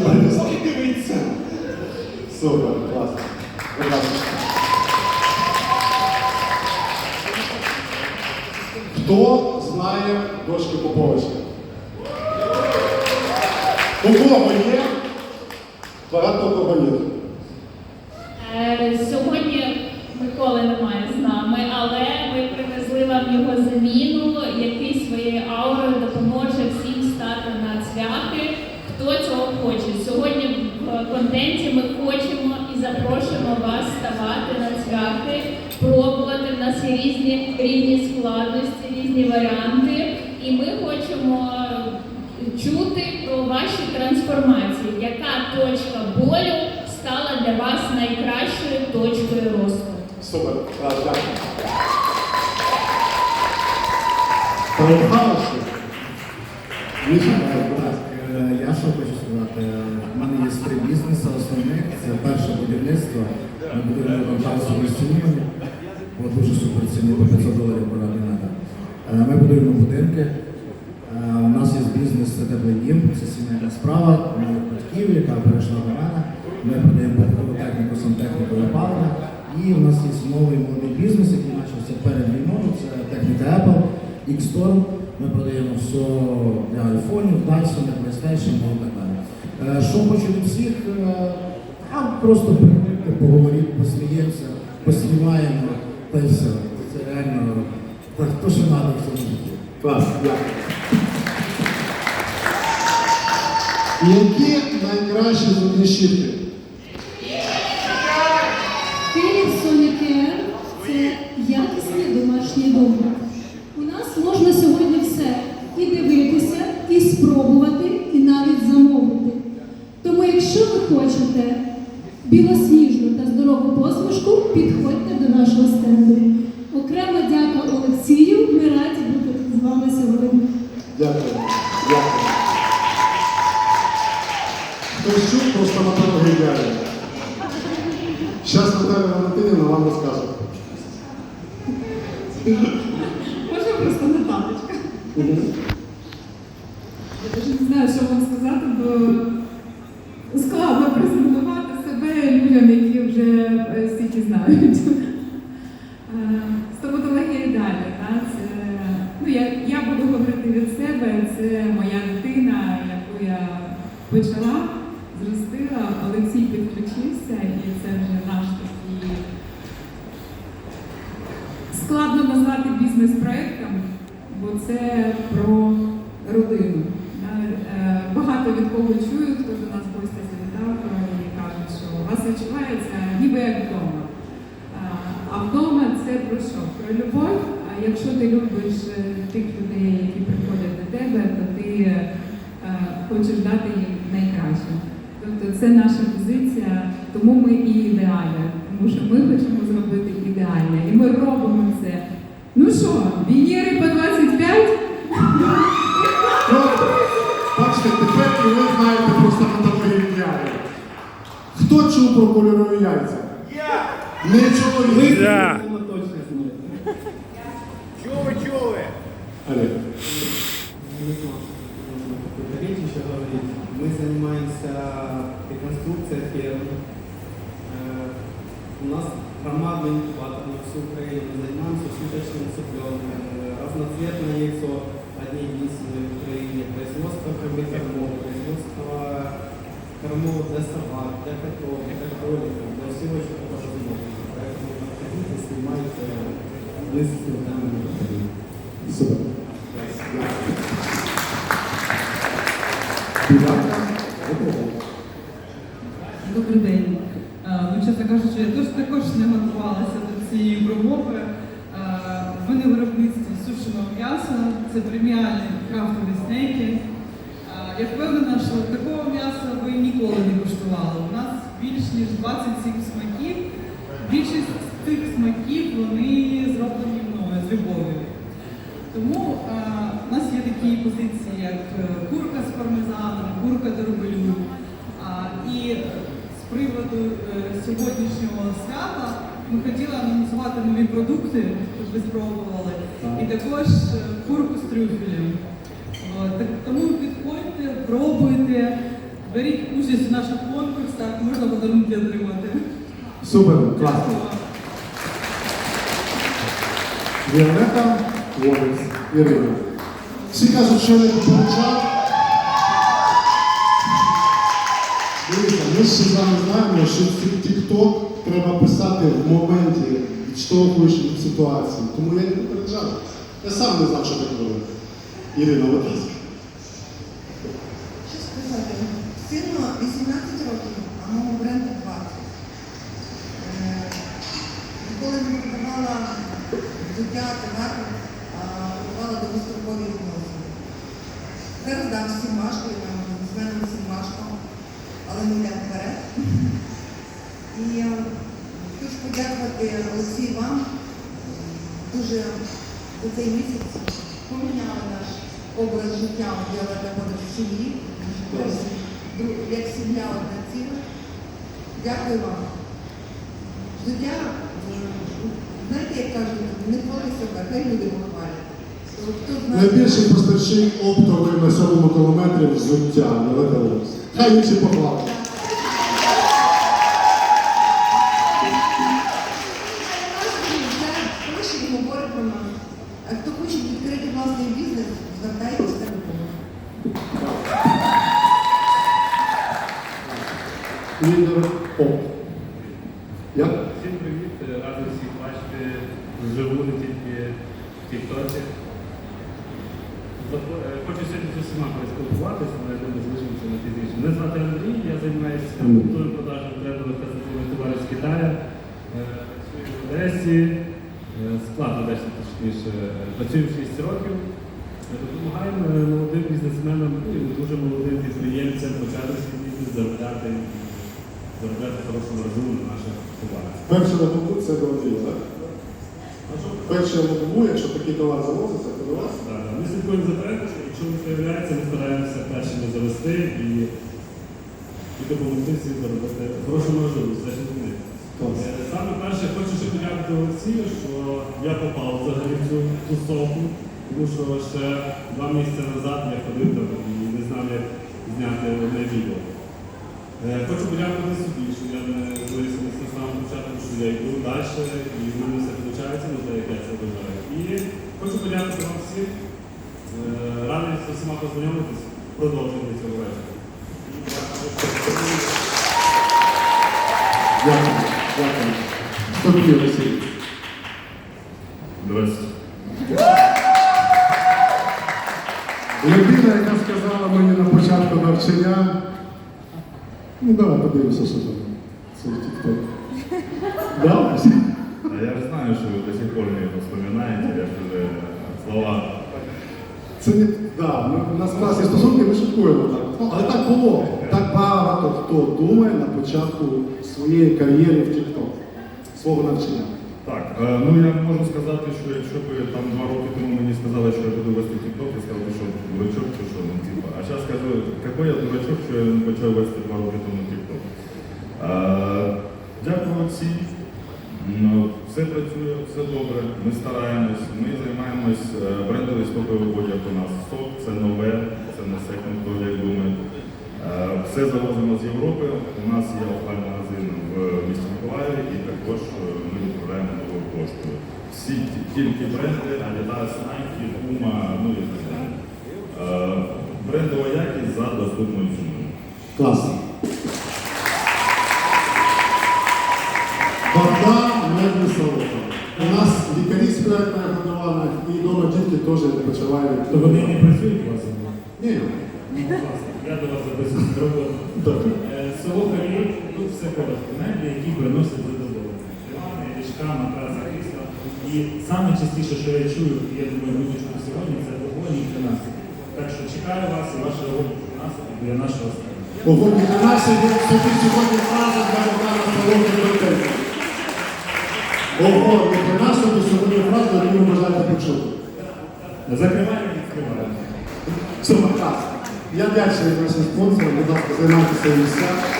поки дивиться. Супер, класно. Хто знає дошки Поповича? У кого є? Багато кого ні. Е, Сьогодні Миколи немає з нами, але ми привезли вам його заміну, який своєю аурою допоможе всім стати на цвяхи, хто цього хоче. Сьогодні в контенті ми хочемо і запрошуємо вас ставати на цвяхи, пробувати. В нас є різні рівні складності, різні варіанти, і ми хочемо чути про ваші трансформації, яка точка болю стала для вас найкращою точкою росту. Супер, дякую. Поїхали. Міша, будь ласка. Е, Я що хочу сказати, у мене є три бізнеси основних. Це перше будівництво. Ми будуємо вважаюся розцінювання. От дуже супер ціні по 500 доларів поради надо. Е, Ми будуємо будинки. Е, У нас є бізнес це теплий дім, це сімейна справа моїх батьків, яка перейшла до мене. Ми продаємо побутову техніку, сантехніку і опалення. І у нас є новий молодий бізнес, який почався перед війною. Це техніка Apple, X-Storm. Ми продаємо все для айфонів, Dyson, PlayStation і так далі. Е, Що хочу від всіх, е, а просто поговорити, посміємося, поснімаємо, та й все. Це реально так, то, що треба в цьому житті. Клас, дякую. Які найкращі зубні щітки? Philips Sonicare – це якісний домашній догляд. Знаю, що вам сказати, бо складно презентувати себе людям, які вже е, стільки знають. Е, Стоматологія далі. Та? Це, ну, я, я буду говорити від себе, це моя дитина, яку я почала, зростила, Олексій підключився, і це вже наш такий складно назвати бізнес-проектом, бо це про родину. Е, Багато від кого чую, хто до нас в гості завітав і кажуть, що у вас відчувається ніби як вдома. А, вдома це про що? Про любов. А якщо ти любиш е, тих людей, які приходять до тебе, то ти е, хочеш дати їм найкраще. Тобто це наша позиція, тому ми і ідеальні, тому що ми хочемо зробити ідеальне. І ми робимо це. Ну що, Венери по 25? Хто чув про кольорові яйця? Я! Не чоловік. Да. Олег. Не знал, что нужно какую-то речь еще говорить. Мы занимаемся реконструкцией ферм. Э, У нас громадный инкубатор на всю Украину. Мы занимаемся суточным цыпленком. Э, Разноцветное яйцо, одни единственные в Украине. Производство кормов, производство кормов для собак, для котов, для кроликов, для всего, чего возможно. Поэтому подходите, снимайте. С нами подходим. Супер. Добрий день. Е, Ну, чесно кажучи, я теж також не готувалася до цієї промови. Е, В мене виробництво сушеного м'яса, це преміальні крафтові стейки. Я впевнена, що такого м'яса ви ніколи не куштували. У нас більш ніж 27 смаків. Більшість з цих смаків вони зроблені мною з любов'ю. Тому е, у нас є такі позиції, як е, курка з пармезаном, курка дороголю. А, і з приводу е, сьогоднішнього свята ми хотіли анонсувати нові продукти, щоб ви спробували. І також курку з трюфелем. Тому. Беріть участь у наших конкурсах, можна подарунки отримати. Супер, класно. Віолета, Волес, Ірина. Всі кажуть, що не попереджав. Дивіться, ми ж з вами знаємо, що TikTok треба писати в моменті, відштовхуючи від ситуації. Тому я не попереджав. Я сам не знав, що так робити. Ірина, будь ласка. Що сказати? Сину 18 років, а моєму бренду 20. Е, Ніколи не купувала взуття, товар, а купувала довгострокові відносини. Зараз дам всім важко, я вам бізнесменам всім важко, але ми йдемо вперед. І е, хочу подякувати Олексій вам дуже за цей місяць поміняли наш образ життя я ходить в сім'ї, як сім'я одна ціла. Дякую вам. Життя, е, знаєте, як кажуть, не хвали себе, хай люди похвалять. Найбільший поставщик оптовий на сьомому кілометрі взуття. Віолета Волес. Хай інші похвалять. А хто хоче відкрити власний бізнес, звертайтеся до допомогу. Лідер ОП. Я? Всім привіт, радий всіх бачити вживу, не тільки в Тіктоці. Е, Хочу сьогодні з усіма поспілкуватися, але я думаю, залишимося на пізніше. Мене звати Андрій, я займаюся культурою продажу трендових та сезонних товарів з Китаю. Е, Працюю в Одесі, е, склад Одесі, точніше, працюю 6 років. Допомагаємо молодим бізнесменам ну, і дуже молодим підприємцям почати свій бізнес, заробляти, заробляти хорошу розуму на наших товарах. Перше на добу це до Андрія, так? Перше на добу, якщо такий товар завозиться, то до вас. Так, Ми слідкуємо за трендом, якщо він з'являється, ми стараємося першими завести і, і допомогти всім заробити хорошу можливість за життя. Клас. Саме перше хочу ще подякувати Олексію, що я попав взагалі в цю тусовку, тому що ще два місяці назад я ходив там і не знав, як зняти одне відео. Е, Хочу подякувати собі, що я не вирішив з самого початку, що я йду далі, і в мене все виходить, так як я це бажаю. І хочу подякувати вам всім. Е, Радий з усіма познайомитись, продовжувати цього вечора. Дякую. Дякую. Тобі, Олексій. Здравствуйте. Людина, яка сказала мені на початку навчання, ну давай подивимося, що там. Це тік-ток. Да? А я же знаю, что вы до сих пор не вспоминаєте вспоминаете, я же уже слова. Це не да, ми, у нас в є стосунки, ми шуткуємо так. Ну, але так було. Так багато хто думає на початку своєї кар'єри в TikTok, свого навчання. Так, е, ну я можу сказати, що якщо б там два роки тому мені сказали, що я буду вести TikTok, я сказав, що дурачок чи що, ну типа. А зараз кажу, який я дурачок, що я не почав вести два роки тому TikTok. Е, Дякую всім. Ну, Все працює, все добре, ми стараємось, ми займаємось е, брендовий стоковий одяг у нас. Сок це нове, це не секонд, хто як думає. Е, Все завозимо з Європи. У нас є офлайн-магазин в місті Миколаєві і також е, ми відправляємо новою поштою. Всі тільки бренди, Adidas, Nike, Puma, ну і так далі. Е, Брендова якість за доступною ціною. Класно. Вода, медний солода. У нас лікарі з проєктної годована і вдома дітки теж почувають. То вони не працюють у вас? Ні. Я до вас записую з. Добре. Е, Село Кар'їр, тут все коротко. Меблі, які приносять задоволення. Дивани, ліжка, матраса, крісла. І саме частіше, що я чую, я думаю, чують сьогодні, це вогонь і тринадцять. Так що чекаю вас і вашого вогонь і для нашого стану. Погодні для нас сьогодні фраза для Богдана Соломки Бертенка. Погодні для нас сьогодні фраза, яку ви бажаєте почути. Закриваємо і відкриваємо. Я вдячний нашим спонсорам, будь ласка, займайтеся місця.